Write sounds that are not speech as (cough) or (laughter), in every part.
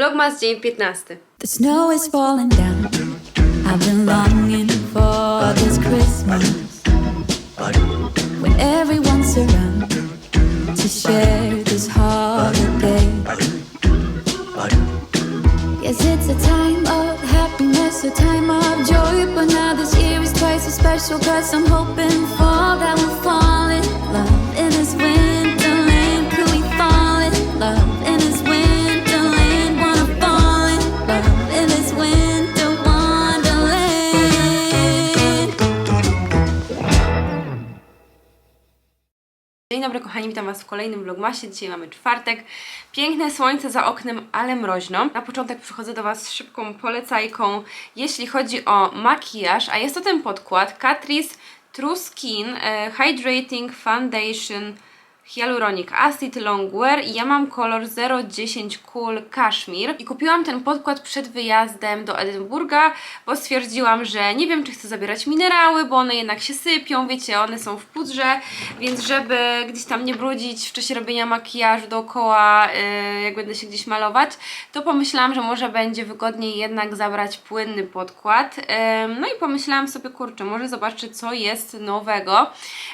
Vlogmas dzień 15. The snow is falling down. I've been longing for this Christmas when everyone's around to share this holiday. Yes, it's a time of happiness, a time of joy, but now this year is twice as special because I'm hoping for that we'll fall Dzień dobry kochani, witam Was w kolejnym vlogmasie. Dzisiaj mamy czwartek. Piękne słońce za oknem, ale mroźno. Na początek przychodzę do Was z szybką polecajką, jeśli chodzi o makijaż, a jest to ten podkład Catrice True Skin e, Hydrating Foundation Hyaluronic Acid Longwear i ja mam kolor 010 Cool Cashmere. I kupiłam ten podkład przed wyjazdem do Edynburga, bo stwierdziłam, że nie wiem czy chcę zabierać minerały, bo one jednak się sypią, wiecie, one są w pudrze, więc żeby gdzieś tam nie brudzić w czasie robienia makijażu dookoła, yy, jak będę się gdzieś malować, to pomyślałam, że może będzie wygodniej jednak zabrać płynny podkład. Ym, No i pomyślałam sobie, kurczę, może zobaczę co jest nowego.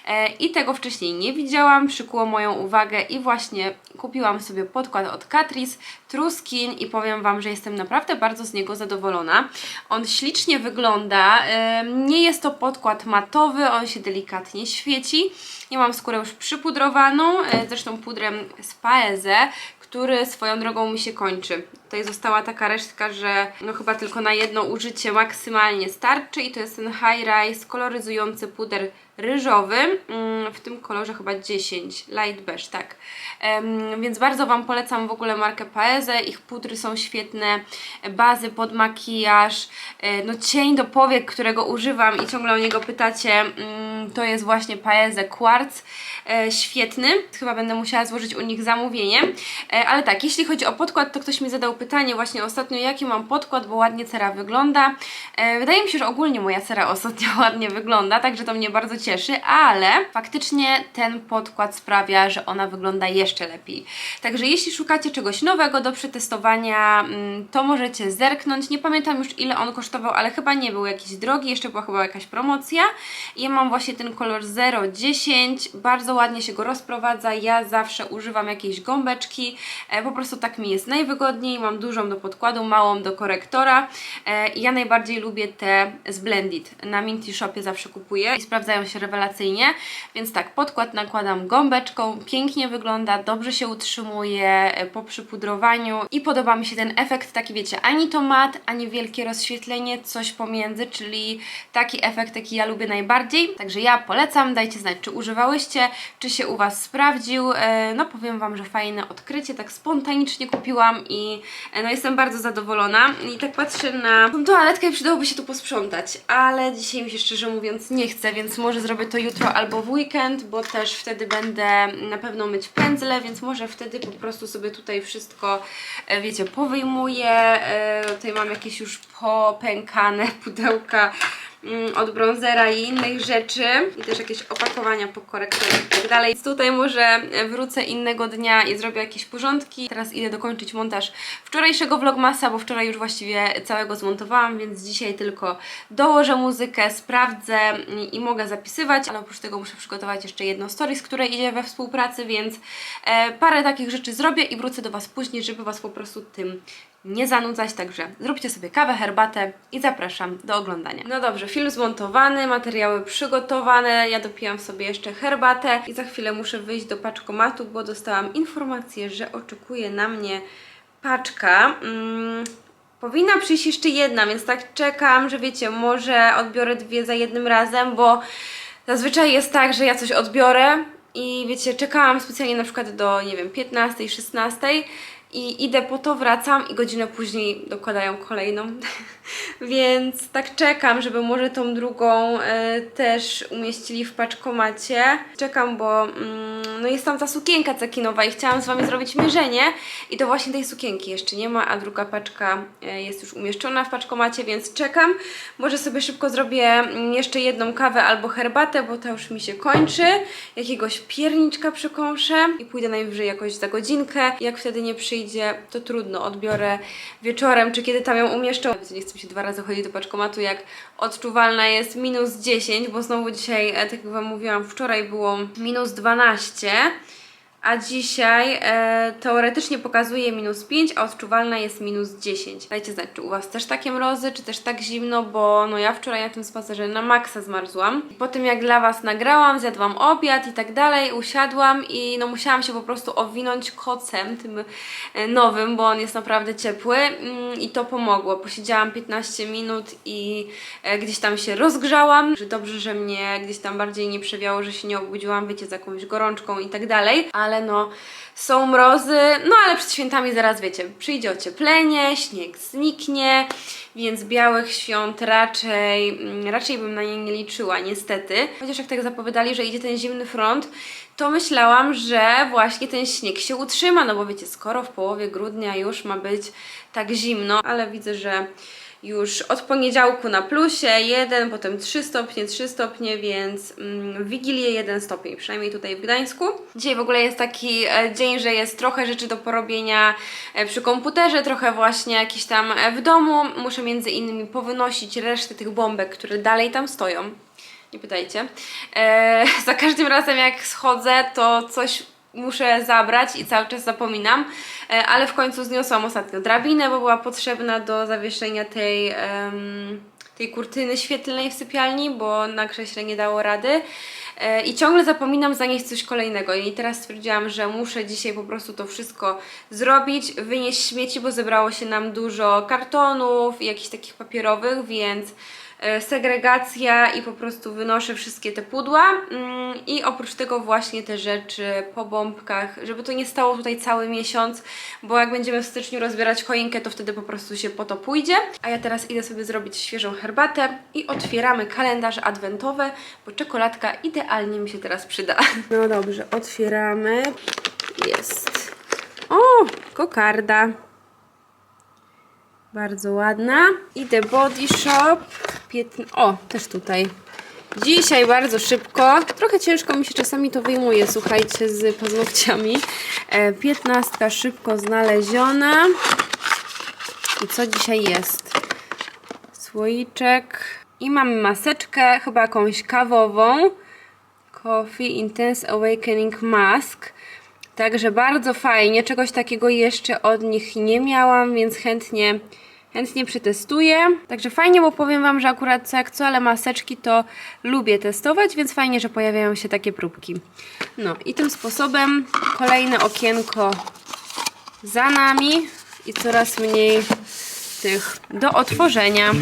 E, i tego wcześniej nie widziałam, przykuło moją uwagę i właśnie kupiłam sobie podkład od Catrice True Skin i powiem Wam, że jestem naprawdę bardzo z niego zadowolona. On ślicznie wygląda, nie jest to podkład matowy, on się delikatnie świeci. Ja mam skórę już przypudrowaną, e, zresztą pudrem z Paeze, który swoją drogą mi się kończy. Tutaj została taka resztka, że no chyba tylko na jedno użycie maksymalnie starczy i to jest ten High Rise koloryzujący puder ryżowy, mm, w tym kolorze chyba 10, light beige, tak. Więc bardzo Wam polecam w ogóle markę Paeze, ich pudry są świetne, bazy pod makijaż, e, no cień do powiek, którego używam i ciągle o niego pytacie, mm, to jest właśnie Paeze Quartz, e, świetny, chyba będę musiała złożyć u nich zamówienie, e, ale tak, jeśli chodzi o podkład, to ktoś mi zadał pytanie właśnie ostatnio, jaki mam podkład, bo ładnie cera wygląda. Wydaje mi się, że ogólnie moja cera (laughs) ostatnio ładnie wygląda, także to mnie bardzo ale faktycznie ten podkład sprawia, że ona wygląda jeszcze lepiej. Także jeśli szukacie czegoś nowego do przetestowania, mm, to możecie zerknąć. Nie pamiętam już ile on kosztował, ale chyba nie był jakiś drogi, jeszcze była chyba jakaś promocja. Ja mam właśnie ten kolor 010, bardzo ładnie się go rozprowadza. Ja zawsze używam jakiejś gąbeczki, e, po prostu tak mi jest najwygodniej. Mam dużą do podkładu, małą do korektora. E, ja najbardziej lubię te z Blended. Na Minty Shopie zawsze kupuję i sprawdzają się rewelacyjnie. Więc tak, podkład nakładam gąbeczką, pięknie wygląda, dobrze się utrzymuje e, po przypudrowaniu i podoba mi się ten efekt taki, wiecie, ani to mat, ani wielkie rozświetlenie, coś pomiędzy, czyli taki efekt, jaki ja lubię najbardziej. Także ja polecam, dajcie znać, czy używałyście, czy się u Was sprawdził. E, No powiem Wam, że fajne odkrycie, tak spontanicznie kupiłam i e, no jestem bardzo zadowolona. I tak patrzę na tą toaletkę i przydałoby się tu posprzątać, ale dzisiaj mi się szczerze mówiąc nie chce, więc może zrobię to jutro albo w weekend, bo też wtedy będę na pewno myć pędzle, więc może wtedy po prostu sobie tutaj wszystko, e, wiecie, powyjmuję. E, Tutaj mam jakieś już popękane (laughs) pudełka od bronzera i innych rzeczy i też jakieś opakowania po korektorach i tak dalej. Więc tutaj może wrócę innego dnia i zrobię jakieś porządki. Teraz idę dokończyć montaż wczorajszego vlogmasa, bo wczoraj już właściwie całego zmontowałam, więc dzisiaj tylko dołożę muzykę, sprawdzę i, mogę zapisywać, ale oprócz tego muszę przygotować jeszcze jedno stories, które idzie we współpracy, więc e, parę takich rzeczy zrobię i wrócę do Was później, żeby Was po prostu tym nie zanudzać, także zróbcie sobie kawę, herbatę i zapraszam do oglądania. No dobrze, film zmontowany, materiały przygotowane, ja dopijam sobie jeszcze herbatę i za chwilę muszę wyjść do paczkomatu, bo dostałam informację, że oczekuje na mnie paczka. Mm, powinna przyjść jeszcze jedna, więc tak czekam, że wiecie, może odbiorę dwie za jednym razem, bo zazwyczaj jest tak, że ja coś odbiorę i wiecie, czekałam specjalnie na przykład do, nie wiem, 15, 16 i idę po to, wracam i godzinę później dokładają kolejną. (laughs) Więc tak czekam, żeby może tą drugą e, też umieścili w paczkomacie. Czekam, bo mm, no jest tam ta sukienka cekinowa i chciałam z Wami zrobić mierzenie i to właśnie tej sukienki jeszcze nie ma, a druga paczka e, jest już umieszczona w paczkomacie, więc czekam. Może sobie szybko zrobię mm, jeszcze jedną kawę albo herbatę, bo ta już mi się kończy. Jakiegoś pierniczka przekąszę i pójdę najwyżej jakoś za godzinkę. Jak wtedy nie przyjdzie, pójdzie, to trudno, odbiorę wieczorem, czy kiedy tam ją umieszczą. Nie chcę się dwa razy chodzić do paczkomatu, jak odczuwalna jest minus 10, bo znowu dzisiaj, e, tak jak Wam mówiłam, wczoraj było minus 12, a dzisiaj e, teoretycznie pokazuje minus 5, a odczuwalna jest minus 10. Dajcie znać, czy u Was też takie mrozy, czy też tak zimno, bo no ja wczoraj na tym spacerze na maksa zmarzłam. Po tym jak dla Was nagrałam, zjadłam obiad i tak dalej, usiadłam i no musiałam się po prostu owinąć kocem tym e, nowym, bo on jest naprawdę ciepły mm, i to pomogło. Posiedziałam 15 minut i e, gdzieś tam się rozgrzałam, że dobrze, że mnie gdzieś tam bardziej nie przewiało, że się nie obudziłam, wiecie, z jakąś gorączką i tak dalej, ale no są mrozy, no ale przed świętami zaraz wiecie, przyjdzie ocieplenie, śnieg zniknie, więc białych świąt raczej, mm, raczej bym na nie nie liczyła, niestety. Chociaż jak tak zapowiadali, że idzie ten zimny front, to myślałam, że właśnie ten śnieg się utrzyma, no bo wiecie, skoro w połowie grudnia już ma być tak zimno, ale widzę, że już od poniedziałku na plusie 1, potem 3 stopnie, 3 stopnie, więc mm, w Wigilię 1 stopień, przynajmniej tutaj w Gdańsku. Dzisiaj w ogóle jest taki e, dzień, że jest trochę rzeczy do porobienia e, przy komputerze, trochę właśnie jakieś tam e, w domu. Muszę między innymi powynosić resztę tych bombek, które dalej tam stoją. Nie pytajcie. E, (laughs) za każdym razem jak schodzę, to coś muszę zabrać i cały czas zapominam, e, ale w końcu zniosłam ostatnio drabinę, bo była potrzebna do zawieszenia tej, tej kurtyny świetlnej w sypialni, bo na krześle nie dało rady. E, I ciągle zapominam zanieść coś kolejnego. I teraz stwierdziłam, że muszę dzisiaj po prostu to wszystko zrobić, wynieść śmieci, bo zebrało się nam dużo kartonów i jakichś takich papierowych, więc segregacja i po prostu wynoszę wszystkie te pudła mm, i oprócz tego właśnie te rzeczy po bombkach, żeby to nie stało tutaj cały miesiąc, bo jak będziemy w styczniu rozbierać choinkę, to wtedy po prostu się po to pójdzie. A ja teraz idę sobie zrobić świeżą herbatę i otwieramy kalendarze adwentowe, bo czekoladka idealnie mi się teraz przyda. (laughs) No dobrze, otwieramy. Jest. O, kokarda. Bardzo ładna. I The Body Shop. Piętn... O, też tutaj. Dzisiaj bardzo szybko. Trochę ciężko mi się czasami to wyjmuje, słuchajcie, z paznokciami. E, Piętnastka szybko znaleziona. I co dzisiaj jest? Słoiczek. I mamy maseczkę, chyba jakąś kawową. Coffee Intense Awakening Mask. Także bardzo fajnie. Czegoś takiego jeszcze od nich nie miałam, więc chętnie, chętnie przetestuję. Także fajnie, bo powiem Wam, że akurat co jak co, ale maseczki to lubię testować, więc fajnie, że pojawiają się takie próbki. No i tym sposobem kolejne okienko za nami i coraz mniej tych do otworzenia.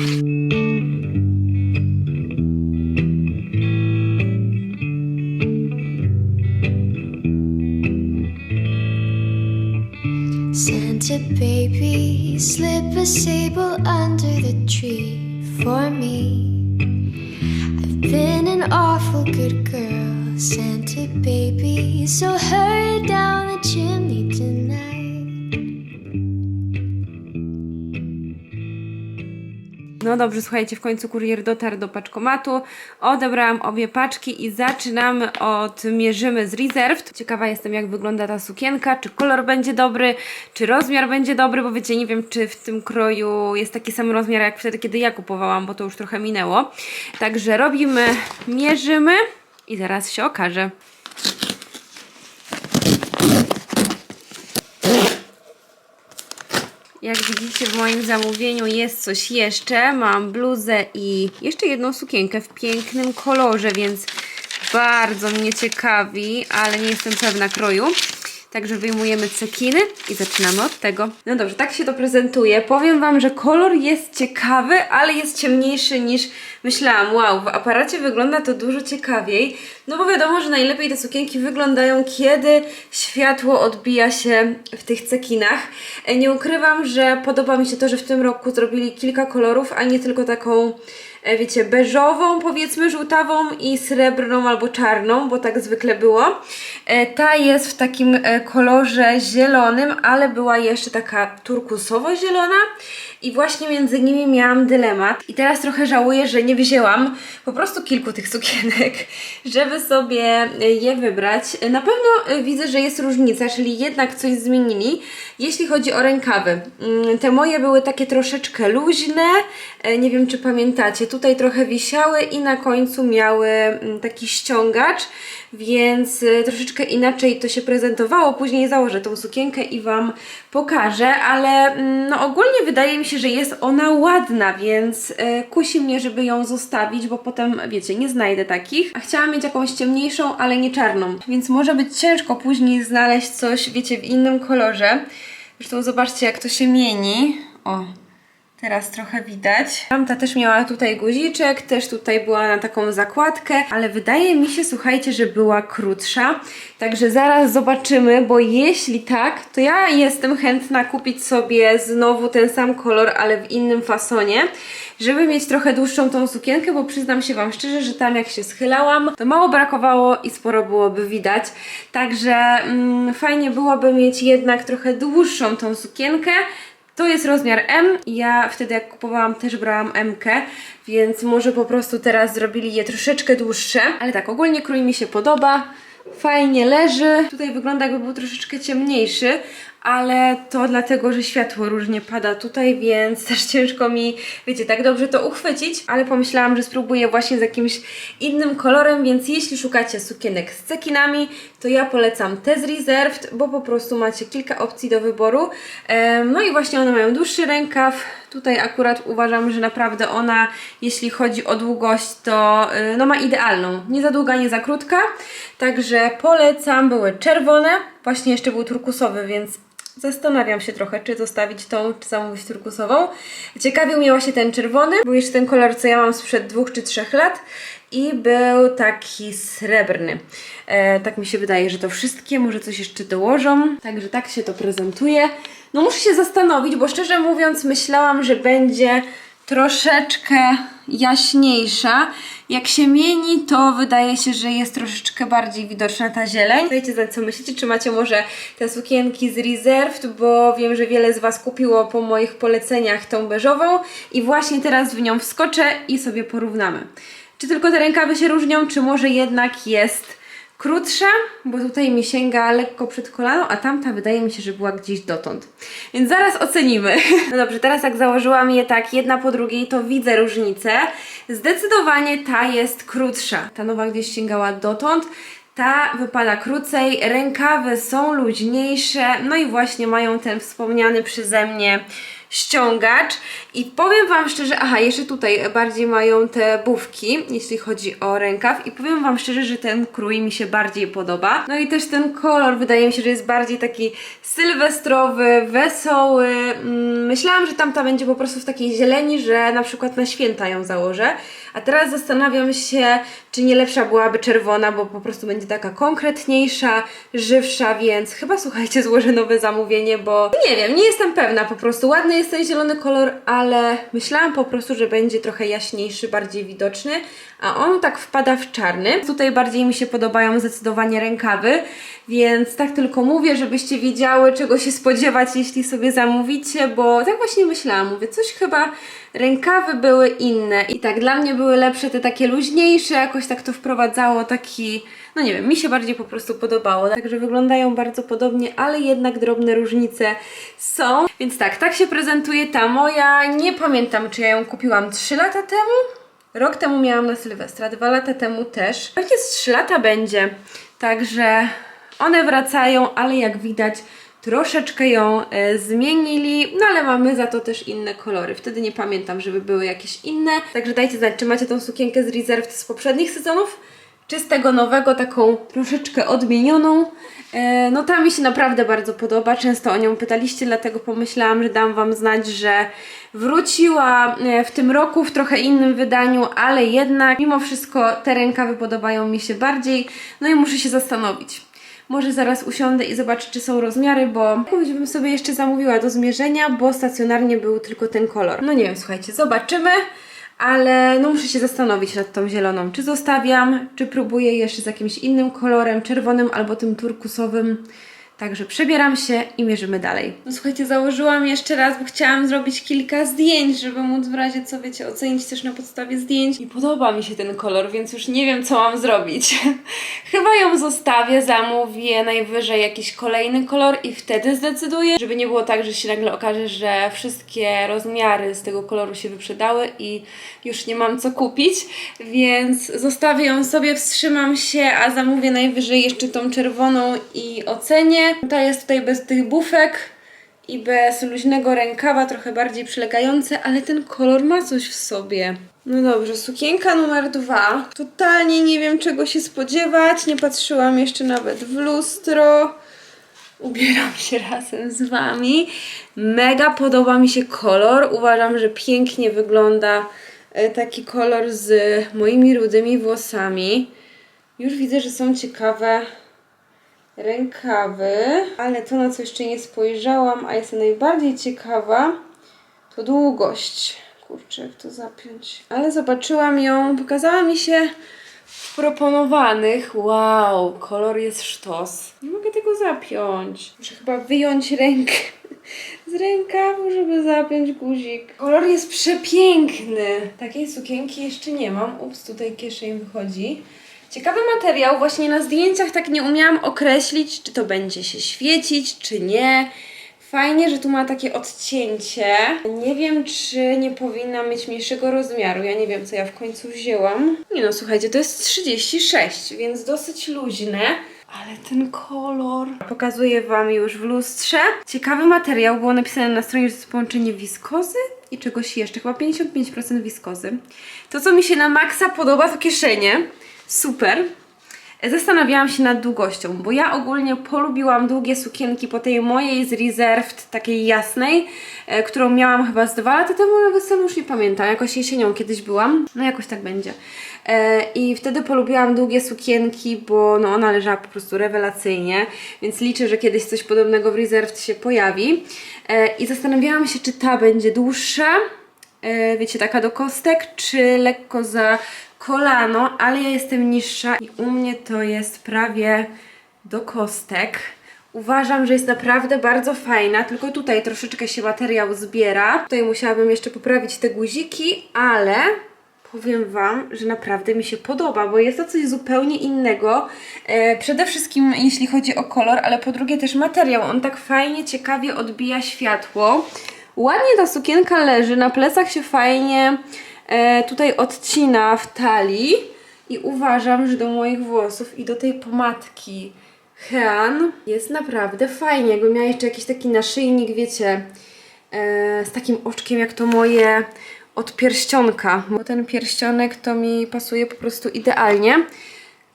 Slip a sable under the tree for me. I've been an awful good girl, Santa baby, so hurry down the chimney No dobrze, słuchajcie, w końcu kurier dotarł do paczkomatu. Odebrałam obie paczki i zaczynamy od mierzymy z Reserved. Ciekawa jestem, jak wygląda ta sukienka, czy kolor będzie dobry, czy rozmiar będzie dobry, bo wiecie, nie wiem, czy w tym kroju jest taki sam rozmiar, jak wtedy, kiedy ja kupowałam, bo to już trochę minęło. Także robimy, mierzymy i zaraz się okaże. Jak widzicie w moim zamówieniu jest coś jeszcze. Mam bluzę i jeszcze jedną sukienkę w pięknym kolorze, więc bardzo mnie ciekawi, ale nie jestem pewna kroju. Także wyjmujemy cekiny i zaczynamy od tego. No dobrze, tak się to prezentuje. Powiem Wam, że kolor jest ciekawy, ale jest ciemniejszy niż myślałam. Wow, w aparacie wygląda to dużo ciekawiej. No bo wiadomo, że najlepiej te sukienki wyglądają, kiedy światło odbija się w tych cekinach. E, Nie ukrywam, że podoba mi się to, że w tym roku zrobili kilka kolorów, a nie tylko taką wiecie, beżową, powiedzmy żółtawą i srebrną albo czarną, bo tak zwykle było. E, Ta jest w takim e, kolorze zielonym, ale była jeszcze taka turkusowo-zielona i właśnie między nimi miałam dylemat. I teraz trochę żałuję, że nie wzięłam po prostu kilku tych sukienek, (laughs) żeby sobie je wybrać. Na pewno e, widzę, że jest różnica, czyli jednak coś zmienili, jeśli chodzi o rękawy. Mm, Te moje były takie troszeczkę luźne, e, nie wiem czy pamiętacie, tutaj trochę wisiały i na końcu miały mm, taki ściągacz, więc e, troszeczkę inaczej to się prezentowało. Później założę tą sukienkę i Wam pokażę, ale mm, no ogólnie wydaje mi się, że jest ona ładna, więc e, kusi mnie, żeby ją zostawić, bo potem, wiecie, nie znajdę takich. A chciałam mieć jakąś ciemniejszą, ale nie czarną, więc może być ciężko później znaleźć coś, wiecie, w innym kolorze. Zresztą zobaczcie, jak to się mieni. O, Teraz trochę widać. Tamta też miała tutaj guziczek, też tutaj była na taką zakładkę, ale wydaje mi się, słuchajcie, że była krótsza. Także zaraz zobaczymy, bo jeśli tak, to ja jestem chętna kupić sobie znowu ten sam kolor, ale w innym fasonie, żeby mieć trochę dłuższą tą sukienkę, bo przyznam się Wam szczerze, że tam jak się schylałam, to mało brakowało i sporo byłoby widać. Także mm, fajnie byłoby mieć jednak trochę dłuższą tą sukienkę. To jest rozmiar M. Ja wtedy jak kupowałam też brałam M, więc może po prostu teraz zrobili je troszeczkę dłuższe. Ale tak, ogólnie krój mi się podoba. Fajnie leży. Tutaj wygląda jakby był troszeczkę ciemniejszy, ale to dlatego, że światło różnie pada tutaj, więc też ciężko mi, wiecie, tak dobrze to uchwycić, ale pomyślałam, że spróbuję właśnie z jakimś innym kolorem, więc jeśli szukacie sukienek z cekinami, to ja polecam te z Reserved, bo po prostu macie kilka opcji do wyboru. No i właśnie one mają dłuższy rękaw. Tutaj akurat uważam, że naprawdę ona, jeśli chodzi o długość, to y, no ma idealną. Nie za długa, nie za krótka. Także polecam. Były czerwone. Właśnie jeszcze był turkusowy, więc Zastanawiam się trochę, czy zostawić tą, czy zamówić turkusową. Ciekawił mnie właśnie ten czerwony. Był jeszcze ten kolor, co ja mam sprzed dwóch czy trzech lat. I był taki srebrny. E, tak mi się wydaje, że to wszystkie. Może coś jeszcze dołożą. Także tak się to prezentuje. No muszę się zastanowić, bo szczerze mówiąc myślałam, że będzie troszeczkę jaśniejsza. Jak się mieni, to wydaje się, że jest troszeczkę bardziej widoczna ta zieleń. Znać, co myślicie, czy macie może te sukienki z Reserved, bo wiem, że wiele z Was kupiło po moich poleceniach tą beżową i właśnie teraz w nią wskoczę i sobie porównamy. Czy tylko te rękawy się różnią, czy może jednak jest krótsza, bo tutaj mi sięga lekko przed kolano, a tamta wydaje mi się, że była gdzieś dotąd. Więc zaraz ocenimy. (laughs) No dobrze, teraz jak założyłam je tak jedna po drugiej, to widzę różnicę. Zdecydowanie ta jest krótsza. Ta nowa gdzieś sięgała dotąd. Ta wypada krócej, rękawy są luźniejsze, no i właśnie mają ten wspomniany przeze mnie ściągacz i powiem Wam szczerze, aha, jeszcze tutaj bardziej mają te bufki, jeśli chodzi o rękaw i powiem Wam szczerze, że ten krój mi się bardziej podoba. No i też ten kolor wydaje mi się, że jest bardziej taki sylwestrowy, wesoły. Mm, Myślałam, że tamta będzie po prostu w takiej zieleni, że na przykład na święta ją założę, a teraz zastanawiam się, czy nie lepsza byłaby czerwona, bo po prostu będzie taka konkretniejsza, żywsza, więc chyba słuchajcie, złożę nowe zamówienie, bo nie wiem, nie jestem pewna po prostu. Ładny jest ten zielony kolor, ale myślałam po prostu, że będzie trochę jaśniejszy, bardziej widoczny, a on tak wpada w czarny. Tutaj bardziej mi się podobają zdecydowanie rękawy, więc tak tylko mówię, żebyście wiedziały, czego się spodziewać, jeśli sobie zamówicie, bo tak właśnie myślałam, mówię, coś chyba rękawy były inne i tak dla mnie były lepsze te takie luźniejsze, jakoś tak to wprowadzało taki, no nie wiem, mi się bardziej po prostu podobało, także wyglądają bardzo podobnie, ale jednak drobne różnice są, więc tak, tak się prezentuje ta moja, nie pamiętam czy ja ją kupiłam 3 lata temu, rok temu miałam na Sylwestra, dwa lata temu też, pewnie z 3 lata będzie, także one wracają, ale jak widać troszeczkę ją e, zmienili, no ale mamy za to też inne kolory. Wtedy nie pamiętam, żeby były jakieś inne. Także dajcie znać, czy macie tą sukienkę z Reserved z poprzednich sezonów, czy z tego nowego, taką troszeczkę odmienioną. E, no ta mi się naprawdę bardzo podoba, często o nią pytaliście, dlatego pomyślałam, że dam Wam znać, że wróciła e, w tym roku w trochę innym wydaniu, ale jednak mimo wszystko te rękawy podobają mi się bardziej, no i muszę się zastanowić. Może zaraz usiądę i zobaczę, czy są rozmiary, bo jakąś bym sobie jeszcze zamówiła do zmierzenia, bo stacjonarnie był tylko ten kolor. No nie wiem, słuchajcie, zobaczymy. ale no muszę się zastanowić nad tą zieloną. Czy zostawiam, czy próbuję jeszcze z jakimś innym kolorem, czerwonym albo tym turkusowym. Także przebieram się i mierzymy dalej. No słuchajcie, założyłam jeszcze raz, bo chciałam zrobić kilka zdjęć, żeby móc w razie co wiecie, ocenić też na podstawie zdjęć. I podoba mi się ten kolor, więc już nie wiem co mam zrobić. (laughs) Chyba ją zostawię, zamówię najwyżej jakiś kolejny kolor i wtedy zdecyduję, żeby nie było tak, że się nagle okaże, że wszystkie rozmiary z tego koloru się wyprzedały i już nie mam co kupić, więc zostawię ją sobie, wstrzymam się, a zamówię najwyżej jeszcze tą czerwoną i ocenię. Ta jest tutaj bez tych bufek i bez luźnego rękawa, trochę bardziej przylegające, ale ten kolor ma coś w sobie. No dobrze, sukienka numer dwa. Totalnie nie wiem czego się spodziewać, nie patrzyłam jeszcze nawet w lustro. Ubieram się (laughs) razem z Wami. Mega podoba mi się kolor. Uważam, że pięknie wygląda e, taki kolor z moimi rudymi włosami. Już widzę, że są ciekawe rękawy, ale to na co jeszcze nie spojrzałam, a jestem najbardziej ciekawa, to długość. Kurczę, jak to zapiąć. Ale zobaczyłam ją, pokazała mi się w proponowanych. Wow, kolor jest sztos. Nie mogę tego zapiąć. Muszę chyba wyjąć rękę (laughs) z rękawu, żeby zapiąć guzik. Kolor jest przepiękny. Takiej sukienki jeszcze nie mam. Ups, tutaj kieszeń wychodzi. Ciekawy materiał, właśnie na zdjęciach tak nie umiałam określić, czy to będzie się świecić, czy nie. Fajnie, że tu ma takie odcięcie. Nie wiem, czy nie powinna mieć mniejszego rozmiaru. Ja nie wiem, co ja w końcu wzięłam. Nie no, słuchajcie, to jest 36, więc dosyć luźne. Ale ten kolor... Pokazuję Wam już w lustrze. Ciekawy materiał, było napisane na stronie, że to połączenie wiskozy i czegoś jeszcze, chyba 55% wiskozy. To, co mi się na maksa podoba, to kieszenie. Super. Zastanawiałam się nad długością, bo ja ogólnie polubiłam długie sukienki po tej mojej z Reserved, takiej jasnej, e, którą miałam chyba z dwa lata temu na weselu, już nie pamiętam, jakoś jesienią kiedyś byłam, no jakoś tak będzie. E, I wtedy polubiłam długie sukienki, bo no ona leżała po prostu rewelacyjnie, więc liczę, że kiedyś coś podobnego w Reserved się pojawi. E, I zastanawiałam się, czy ta będzie dłuższa, e, wiecie, taka do kostek, czy lekko za kolano, ale ja jestem niższa i u mnie to jest prawie do kostek. Uważam, że jest naprawdę bardzo fajna, tylko tutaj troszeczkę się materiał zbiera. Tutaj musiałabym jeszcze poprawić te guziki, ale powiem Wam, że naprawdę mi się podoba, bo jest to coś zupełnie innego. E, przede wszystkim jeśli chodzi o kolor, ale po drugie też materiał. On tak fajnie, ciekawie odbija światło. Ładnie ta sukienka leży, na plecach się fajnie tutaj odcina w talii i uważam, że do moich włosów i do tej pomadki Hean jest naprawdę fajnie. Jakbym miała jeszcze jakiś taki naszyjnik, wiecie, e, z takim oczkiem jak to moje od pierścionka, bo ten pierścionek to mi pasuje po prostu idealnie.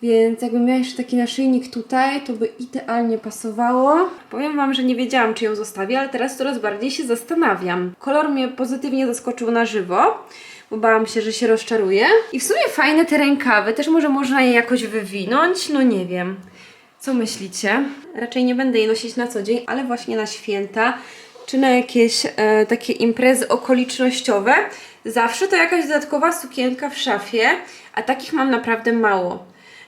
Więc jakbym miała jeszcze taki naszyjnik tutaj, to by idealnie pasowało. Powiem Wam, że nie wiedziałam, czy ją zostawię, ale teraz coraz bardziej się zastanawiam. Kolor mnie pozytywnie zaskoczył na żywo, bo bałam się, że się rozczaruje. I w sumie fajne te rękawy, też może można je jakoś wywinąć, no nie wiem. Co myślicie? Raczej nie będę jej nosić na co dzień, ale właśnie na święta czy na jakieś e, takie imprezy okolicznościowe. Zawsze to jakaś dodatkowa sukienka w szafie, a takich mam naprawdę mało.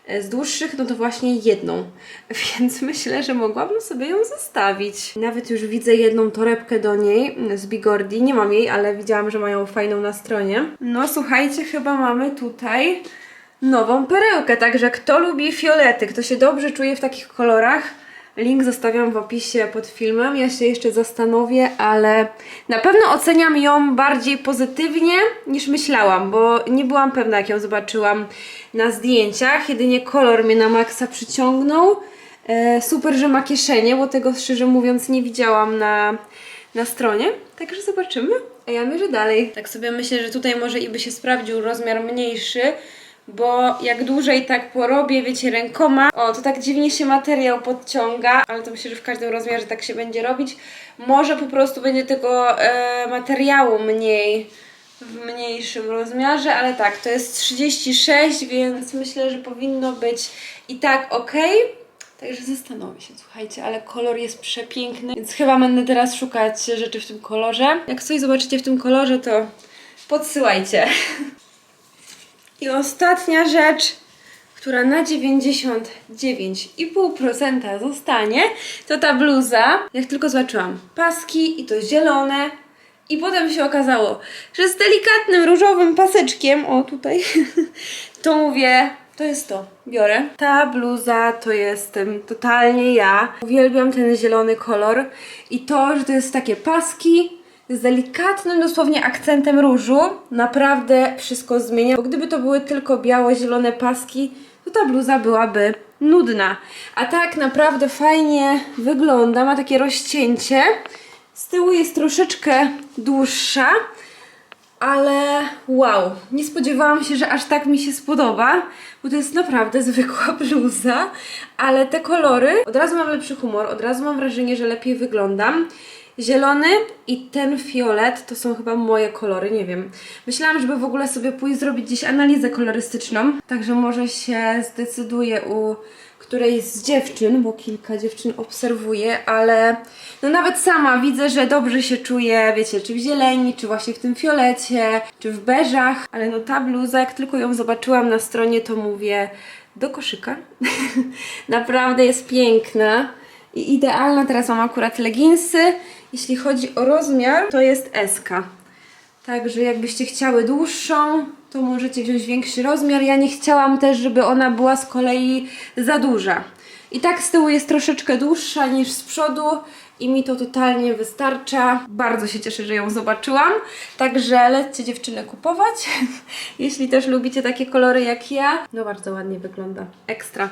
E, Z dłuższych, no to właśnie jedną, (laughs) więc myślę, że mogłabym sobie ją zostawić. Nawet już widzę jedną torebkę do niej mm, z Bigordi. Nie mam jej, ale widziałam, że mają fajną na stronie. No słuchajcie, chyba mamy tutaj nową perełkę, także kto lubi fiolety, kto się dobrze czuje w takich kolorach, link zostawiam w opisie pod filmem. Ja się jeszcze zastanowię, ale na pewno oceniam ją bardziej pozytywnie niż myślałam, bo nie byłam pewna jak ją zobaczyłam na zdjęciach, jedynie kolor mnie na maksa przyciągnął. E, super, że ma kieszenie, bo tego szczerze mówiąc nie widziałam na, na stronie. Także zobaczymy. A ja mierzę dalej. Tak sobie myślę, że tutaj może i by się sprawdził rozmiar mniejszy, bo jak dłużej tak porobię, wiecie, rękoma, o, to tak dziwnie się materiał podciąga, ale to myślę, że w każdym rozmiarze tak się będzie robić. Może po prostu będzie tego e, materiału mniej w mniejszym rozmiarze, ale tak, to jest 36, więc myślę, że powinno być i tak ok. Także zastanowię się, słuchajcie, ale kolor jest przepiękny, więc chyba będę teraz szukać rzeczy w tym kolorze. Jak coś zobaczycie w tym kolorze, to podsyłajcie. (laughs) I ostatnia rzecz, która na 99,5% zostanie, to ta bluza. Jak tylko zobaczyłam paski i to zielone. I potem się okazało, że z delikatnym różowym paseczkiem, o tutaj, (laughs) to mówię, to jest to, biorę. Ta bluza to jestem totalnie ja. Uwielbiam ten zielony kolor i to, że to jest takie paski, z delikatnym dosłownie akcentem różu naprawdę wszystko zmienia, bo gdyby to były tylko biało-zielone paski, to ta bluza byłaby nudna. A tak naprawdę fajnie wygląda, ma takie rozcięcie. Z tyłu jest troszeczkę dłuższa, ale wow, nie spodziewałam się, że aż tak mi się spodoba, bo to jest naprawdę (laughs) zwykła bluza, ale te kolory, od razu mam lepszy humor, od razu mam wrażenie, że lepiej wyglądam. Zielony i ten fiolet to są chyba moje kolory, nie wiem. Myślałam, żeby w ogóle sobie pójść zrobić gdzieś analizę kolorystyczną, także może się zdecyduję u którejś z dziewczyn, bo kilka dziewczyn obserwuję, ale no nawet sama widzę, że dobrze się czuję, wiecie, czy w zieleni, czy właśnie w tym fiolecie, czy w beżach, ale no ta bluza, jak tylko ją zobaczyłam na stronie, to mówię do koszyka. (laughs) Naprawdę jest piękna i idealna. Teraz mam akurat leginsy. Jeśli chodzi o rozmiar, to jest SK. Także jakbyście chciały dłuższą, to możecie wziąć większy rozmiar. Ja nie chciałam też, żeby ona była z kolei za duża. I tak z tyłu jest troszeczkę dłuższa niż z przodu i mi to totalnie wystarcza. Bardzo się cieszę, że ją zobaczyłam. Także lećcie dziewczyny kupować. (laughs) Jeśli też lubicie takie kolory jak ja. No bardzo ładnie wygląda. Ekstra.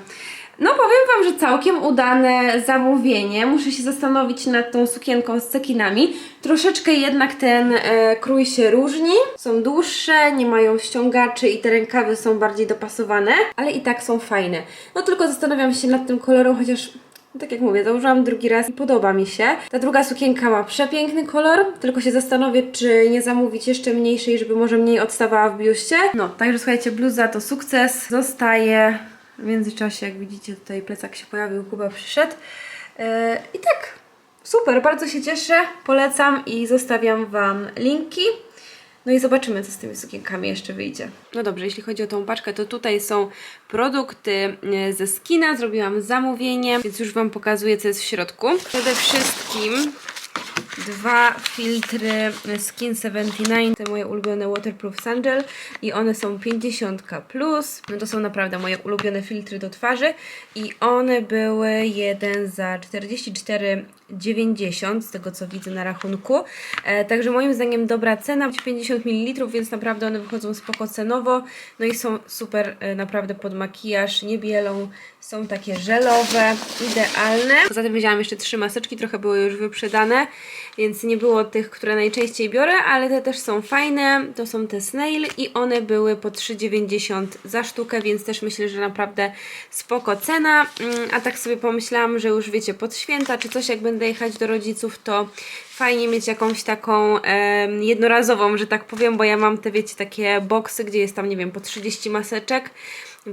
No powiem Wam, że całkiem udane zamówienie. Muszę się zastanowić nad tą sukienką z cekinami. Troszeczkę jednak ten e, krój się różni. Są dłuższe, nie mają ściągaczy i te rękawy są bardziej dopasowane, ale i tak są fajne. No tylko zastanawiam się nad tym kolorem, chociaż tak jak mówię, założyłam drugi raz i podoba mi się. Ta druga sukienka ma przepiękny kolor, tylko się zastanowię, czy nie zamówić jeszcze mniejszej, żeby może mniej odstawała w biuście. No, także słuchajcie, bluza to sukces. Zostaje w międzyczasie, jak widzicie, tutaj plecak się pojawił, Kuba przyszedł. Yy, I tak, super, bardzo się cieszę, polecam i zostawiam Wam linki. No i zobaczymy, co z tymi sukienkami jeszcze wyjdzie. No dobrze, jeśli chodzi o tą paczkę, to tutaj są produkty e, ze skina. Zrobiłam zamówienie, więc już Wam pokazuję, co jest w środku. Przede wszystkim dwa filtry Skin 79, te moje ulubione Waterproof Sungel i one są 50 plus. No to są naprawdę moje ulubione filtry do twarzy i one były jeden za 44,90 z tego co widzę na rachunku. E, także moim zdaniem dobra cena, 50 ml, więc naprawdę one wychodzą spoko cenowo. No i są super e, naprawdę pod makijaż, nie bielą, są takie żelowe, idealne. Poza tym wzięłam jeszcze trzy maseczki, trochę były już wyprzedane, więc nie było tych, które najczęściej biorę, ale te też są fajne. To są te Snail i one były po 3,90 za sztukę, więc też myślę, że naprawdę spoko cena. Mm, A tak sobie pomyślałam, że już wiecie, pod święta czy coś, jak będę jechać do rodziców, to fajnie mieć jakąś taką em, jednorazową, że tak powiem, bo ja mam te, wiecie, takie boksy, gdzie jest tam, nie wiem, po 30 maseczek,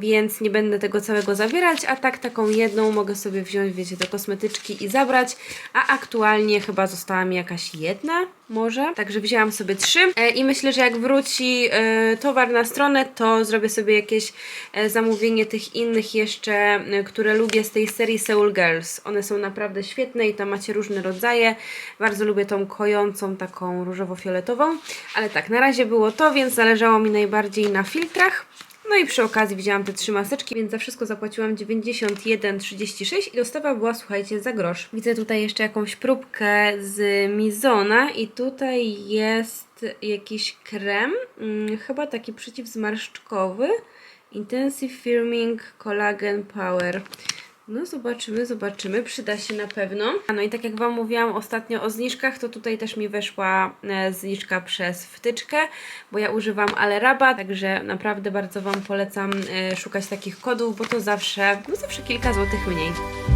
więc nie będę tego całego zawierać, a tak taką jedną mogę sobie wziąć, wiecie, do kosmetyczki i zabrać, a aktualnie chyba została mi jakaś jedna, może, także wzięłam sobie trzy e, i myślę, że jak wróci e, towar na stronę, to zrobię sobie jakieś e, zamówienie tych innych jeszcze, które lubię z tej serii Seoul Girls. One są naprawdę świetne i tam macie różne rodzaje. Bardzo lubię tą kojącą, taką różowo-fioletową. Ale tak, na razie było to, więc zależało mi najbardziej na filtrach. No i przy okazji wzięłam te trzy maseczki, więc za wszystko zapłaciłam 91,36 i dostawa była, słuchajcie, za grosz. Widzę tutaj jeszcze jakąś próbkę z Mizona i tutaj jest jakiś krem, hmm, chyba taki przeciwzmarszczkowy. Intensive Firming Collagen Power. No zobaczymy, zobaczymy, przyda się na pewno. A no i tak jak Wam mówiłam ostatnio o zniżkach, to tutaj też mi weszła e, zniżka przez wtyczkę, bo ja używam Aleraba, także naprawdę bardzo Wam polecam e, szukać takich kodów, bo to zawsze, no zawsze kilka złotych mniej.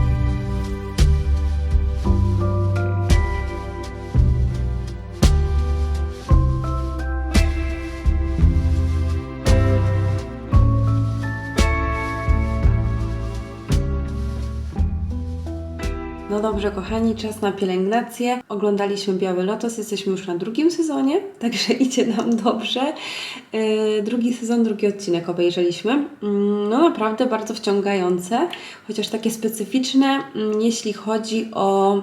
Dobrze, kochani, czas na pielęgnację. Oglądaliśmy Biały Lotos, jesteśmy już na drugim sezonie, (laughs) także idzie nam dobrze. Yy, drugi sezon, drugi odcinek obejrzeliśmy. Mm, No naprawdę bardzo wciągające, chociaż takie specyficzne, mm, jeśli chodzi o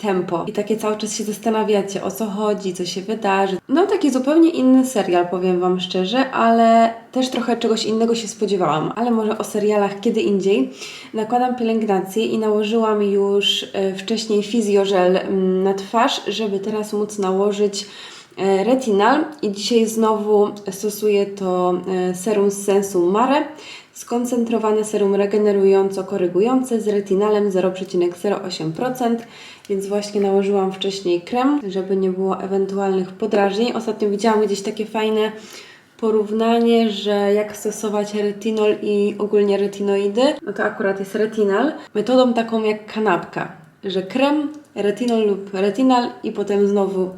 tempo. I takie cały czas się zastanawiacie, o co chodzi, co się wydarzy. No taki zupełnie inny serial, powiem Wam szczerze, ale też trochę czegoś innego się spodziewałam. Ale może o serialach kiedy indziej. Nakładam pielęgnację i nałożyłam już e, wcześniej fizjożel mm, na twarz, żeby teraz móc nałożyć e, retinal i dzisiaj znowu stosuję to e, serum z sensu Mare skoncentrowane serum regenerująco-korygujące z retinalem 0,08%, więc właśnie nałożyłam wcześniej krem, żeby nie było ewentualnych podrażnień. Ostatnio widziałam gdzieś takie fajne porównanie, że jak stosować retinol i ogólnie retinoidy, no to akurat jest retinal, metodą taką jak kanapka, że krem, retinol lub retinal i potem znowu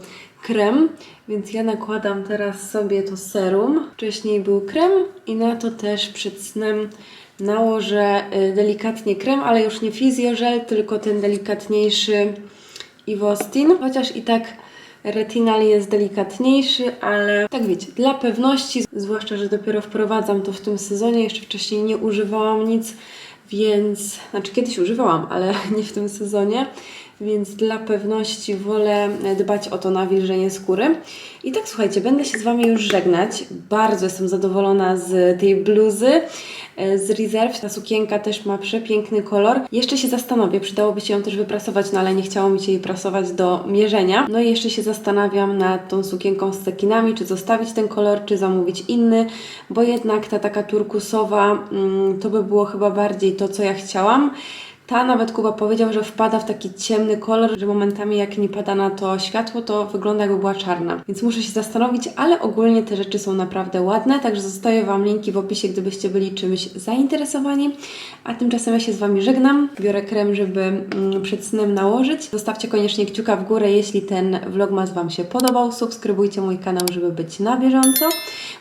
krem, więc ja nakładam teraz sobie to serum. Wcześniej był krem i na to też przed snem nałożę y, delikatnie krem, ale już nie fizjożel, tylko ten delikatniejszy Ivostin, chociaż i tak retinal jest delikatniejszy, ale tak wiecie, dla pewności, zwłaszcza, że dopiero wprowadzam to w tym sezonie, jeszcze wcześniej nie używałam nic, więc, znaczy kiedyś używałam, ale (laughs) nie w tym sezonie, więc dla pewności wolę dbać o to nawilżenie skóry. I tak słuchajcie, będę się z Wami już żegnać. Bardzo jestem zadowolona z tej bluzy z Reserve. Ta sukienka też ma przepiękny kolor. Jeszcze się zastanowię, przydałoby się ją też wyprasować, no ale nie chciało mi się jej prasować do mierzenia. No i jeszcze się zastanawiam nad tą sukienką z cekinami, czy zostawić ten kolor, czy zamówić inny, bo jednak ta taka turkusowa mm, to by było chyba bardziej to, co ja chciałam. Ta nawet Kuba powiedział, że wpada w taki ciemny kolor, że momentami jak nie pada na to światło, to wygląda jakby była czarna. Więc muszę się zastanowić, ale ogólnie te rzeczy są naprawdę ładne, także zostawię Wam linki w opisie, gdybyście byli czymś zainteresowani. A tymczasem ja się z Wami żegnam. Biorę krem, żeby mm, przed snem nałożyć. Zostawcie koniecznie kciuka w górę, jeśli ten vlogmas Wam się podobał. Subskrybujcie mój kanał, żeby być na bieżąco.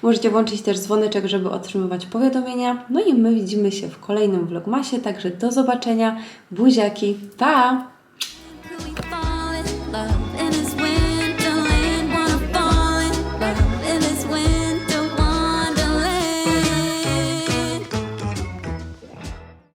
Możecie włączyć też dzwoneczek, żeby otrzymywać powiadomienia. No i my widzimy się w kolejnym vlogmasie, także do zobaczenia. Buziaki, pa!